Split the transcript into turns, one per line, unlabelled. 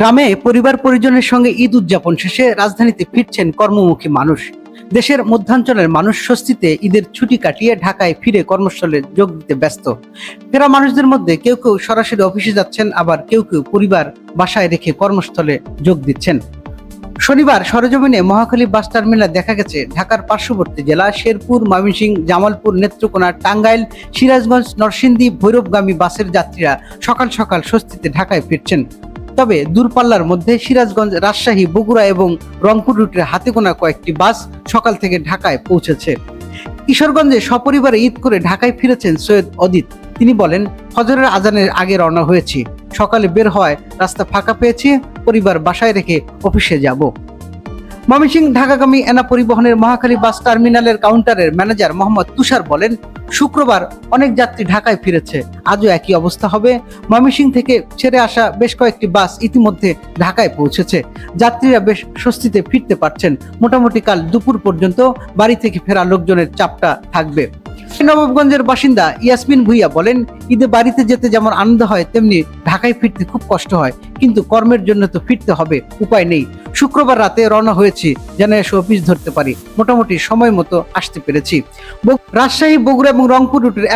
গ্রামে পরিবার পরিজনের সঙ্গে ঈদ উদযাপন শেষে রাজধানীতে ফিরছেন কর্মমুখী মানুষ। দেশের মধ্যাঞ্চলের মানুষ স্বস্তিতে ঈদের ছুটি কাটিয়ে ঢাকায় ফিরে কর্মস্থলে যোগ দিতে ব্যস্ত। ফেরা মানুষদের মধ্যে কেউ কেউ সরাসরি অফিসে যাচ্ছেন, আবার কেউ কেউ পরিবার বাসায় রেখে কর্মস্থলে যোগ দিচ্ছেন। শনিবার সরজমিনে মহাখালী বাস টার্মিনাল দেখা গেছে, ঢাকার পার্শ্ববর্তী জেলা শেরপুর, ময়মনসিংহ, জামালপুর নেত্রকোনা টাঙ্গাইল, সিরাজগঞ্জ, নরসিংদী, ভৈরবগামী বাসের যাত্রীরা সকাল সকাল স্বস্তিতে ঢাকায় ফিরছেন। তবে দূরপাল্লার মধ্যে সিরাজগঞ্জ, রাজশাহী, বগুড়া এবং রংপুর রুটের হাতে গোনা কয়েকটি বাস সকাল থেকে ঢাকায় পৌঁছেছে। কিশোরগঞ্জে সপরিবারে ঈদ করে ঢাকায় ফিরেছেন সৈয়দ অদিত। তিনি বলেন ফজরের আজানের আগে রওনা হয়েছি। সকালে বের হওয়ায় রাস্তা ফাঁকা পেয়েছি, পরিবার বাসায় রেখে অফিসে যাব। ময়মনসিংহ ঢাকাগামী এনা পরিবহনের মহাখালী বাস টার্মিনালের কাউন্টারের ম্যানেজার মোহাম্মদ তুষার বলেন, শুক্রবার অনেক যাত্রী ঢাকায় ফিরেছে। আজও একই অবস্থা হবে। ময়মনসিংহ থেকে ছেড়ে আসা বেশ কয়েকটি বাস ইতিমধ্যে ঢাকায় পৌঁছেছে। যাত্রীরা বেশ স্বস্তিতে ফিরতে পারছেন। মোটামুটি কাল দুপুর পর্যন্ত বাড়ি থেকে ফেরা লোকজনের চাপটা থাকবে। নবাবগঞ্জের বাসিন্দা ইয়াসমিন ভুইয়া বলেন, ঈদে বাড়িতে যেতে যেমন আনন্দ হয়, তেমনি ঢাকায় ফিরতে খুব কষ্ট হয়। কিন্তু কর্মের জন্য তো ফিরতে হবে। উপায় নেই। শুক্রবার রাতে রওনা হয়েছি, যেন এসে অফিস ধরতে পারি। মোটামুটি সময় মতো আসতে পেরেছি। রাজশাহী, বগুড়া এবং রংপুর রুটের